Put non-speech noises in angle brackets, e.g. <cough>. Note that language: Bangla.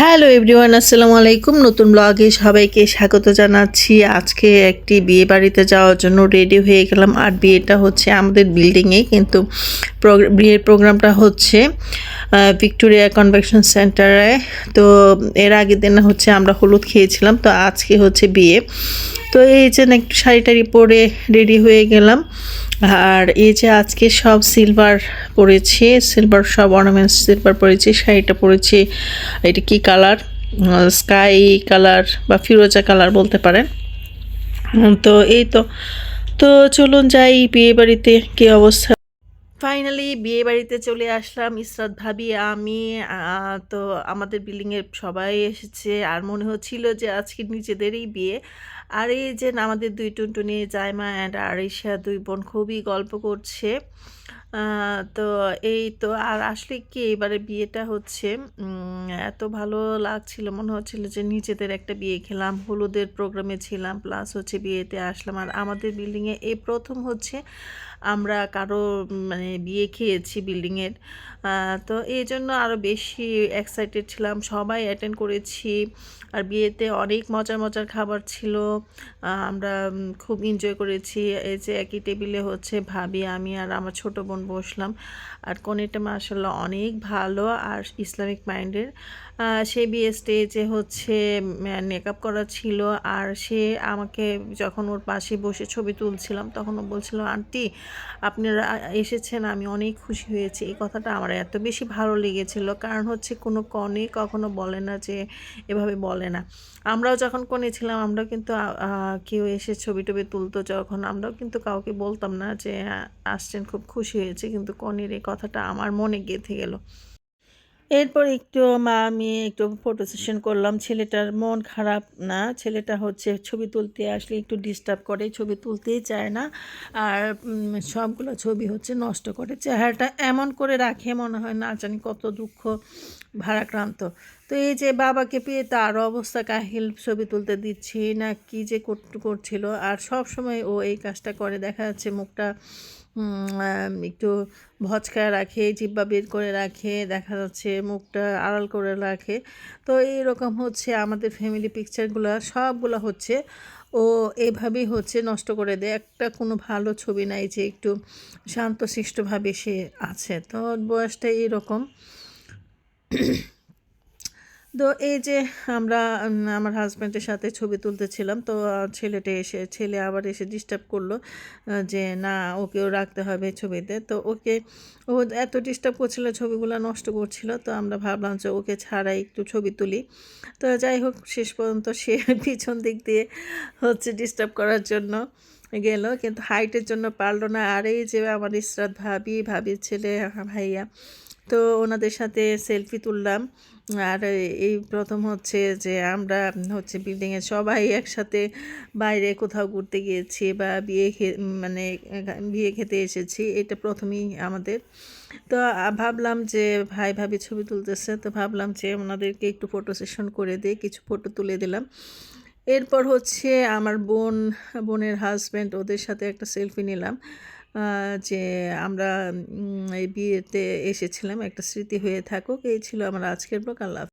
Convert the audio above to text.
হ্যালো এভরিওয়ান, আসসালামু আলাইকুম। নতুন ব্লগে সবাইকে স্বাগত জানাচ্ছি। আজকে একটি বিয়ে বাড়িতে যাওয়ার জন্য রেডি হয়ে গেলাম। আর বিয়েটা হচ্ছে আমাদের বিল্ডিংয়ে কিন্তু বিয়ের প্রোগ্রামটা হচ্ছে ভিক্টোরিয়া কনভেকশন সেন্টারে তো এর আগের দিন হচ্ছে আমরা হলুদ খেয়েছিলাম। তো আজকে হচ্ছে বিয়ে। তো এই যে একটু শাড়ি টাড়ি পরে রেডি হয়ে গেলাম। আর এই যে আজকে সব সিলভার পরেছি সিলভার সব অর্নামেন্টস সিলভার পরেছি, শাড়িটা পরেছি। এটা কি কালার স্কাই কালার বা ফিরোজা কালার বলতে পারেন। তো এই তো তো চলুন যাই বিয়ে বাড়িতে, কী অবস্থা? ফাইনালি বিয়ে বাড়িতে চলে আসলাম। ইসরাত ভাবি, আমি তো আমাদের বিল্ডিংয়ের সবাই এসেছে। আর মনে হচ্ছিল যে আজকে নিজেদেরই বিয়ে। আর এই যে আমাদের দুই টুনটুনি জায়মা অ্যান্ড আরিশা দুই বোন খুবই গল্প করছে। তো এই তো আর আসলে কি এবারে বিয়েটা হচ্ছে এত ভালো লাগছিল, মনে হচ্ছিল যে নিজেদের একটা বিয়ে খেলাম, হলুদের প্রোগ্রামে ছিলাম প্লাস হচ্ছে বিয়েতে আসলাম। আর আমাদের বিল্ডিংয়ে এই প্রথম হচ্ছে আমরা কারও মানে বিয়ে খেয়েছি বিল্ডিংয়ের তো এই জন্য আরও বেশি এক্সাইটেড ছিলাম, সবাই অ্যাটেন্ড করেছি। আর বিয়েতে অনেক মজার মজার খাবার ছিল আমরা খুব এনজয় করেছি। এই যে একই টেবিলে হচ্ছে ভাবি, আমি আর আমার ছোট বোন বসলাম। আর কনেটা মাসাল্লাহ অনেক ভালো আর ইসলামিক মাইন্ডের। সে বিয়ে স্টেজে হচ্ছে মেকআপ করা ছিল। আর সে আমাকে যখন ওর পাশে বসে ছবি তুলছিলাম, তখন ও বলছিল, আন্টি, আপনারা এসেছেন, আমি অনেক খুশি হয়েছি। এই কথাটা আমার এত বেশি ভালো লেগেছিল। কারণ হচ্ছে কোনো কনে কখনো বলে না যে এভাবে বলে না। আমরাও যখন কনে ছিলাম, আমরাও কিন্তু কেউ এসে ছবি টবি তুলতো যখন, আমরাও কিন্তু কাউকে বলতাম না যে আসছেন, খুব খুশি হয়েছে। কিন্তু কনের এই কথাটা আমার মনে গেঁথে গেল। এরপর একটু মা, আমি একটু ফটো সেশন করলাম। ছেলেটার মন খারাপ না। ছেলেটা হচ্ছে ছবি তুলতে আসলে একটু ডিস্টার্ব করে, ছবি তুলতেই চায় না। আর সবগুলো ছবি হচ্ছে নষ্ট করে। চেহারাটা এমন করে রাখে, মনে হয় না জানি কত দুঃখ, ভারাক্রান্ত। তো এই যে বাবাকে পেয়ে তার অবস্থা কাহিল ছবি তুলতে দিচ্ছি না, কি যে কর- করছিল। আর সব সময় ও এই কাজটা করে। দেখা যাচ্ছে মুখটা একটু ভচকায় রাখে জিব্বা বের করে রাখে, দেখা যাচ্ছে মুখটা আড়াল করে রাখে। তো এইরকম হচ্ছে আমাদের ফ্যামিলি পিকচারগুলো সবগুলো হচ্ছে। ও এভাবেই হচ্ছে নষ্ট করে দেয়। একটা কোনো ভালো ছবি নাই যে একটু শান্তশিষ্টভাবে সে আছে। তো বয়সটা এরকম তো এই যে আমরা আমার হাজব্যান্ডের সাথে ছবি তুলতেছিলাম, তো ছেলেটা এসে, ছেলে আবার এসে ডিস্টার্ব করল যে না, ওকেও রাখতে হবে ছবিতে। তো ওকে, ও এত ডিস্টার্ব করছিল, ছবিগুলো নষ্ট করছিল, তো আমরা ভাবলাম যে ওকে ছাড়াই একটু ছবি তুলি। তো যাই হোক, শেষ পর্যন্ত সে <laughs> পিছন দিক দিয়ে হচ্ছে ডিস্টার্ব করার জন্য। গেল, কিন্তু হাইটের জন্য পারল না। আর এই যে আমার ইসরাত ভাবি, ভাবির ছেলে ভাইয়া, তো ওনাদের সাথে সেলফি তুললাম। আর এই প্রথম হচ্ছে যে আমরা হচ্ছে বিল্ডিংয়ে সবাই একসাথে বাইরে কোথাও ঘুরতে গিয়েছি বা বিয়ে মানে বিয়ে খেতে এসেছি। এটা প্রথমেই আমাদের। তো ভাবলাম যে ভাই, ভাবি ছবি তুলতেছে, তো ভাবলাম যে ওনাদেরকে একটু ফটো সেশন করে দিই, কিছু ফটো তুলে দিলাম। এরপর হচ্ছে আমার বোন, বোনের হাজব্যান্ড ওদের সাথে একটা সেলফি নিলাম যে আমরা এই বিয়েতে এসেছিলাম, একটা স্মৃতি হয়ে থাকুক এই ছিল আমার আজকের ব্লগ আল্লাহ।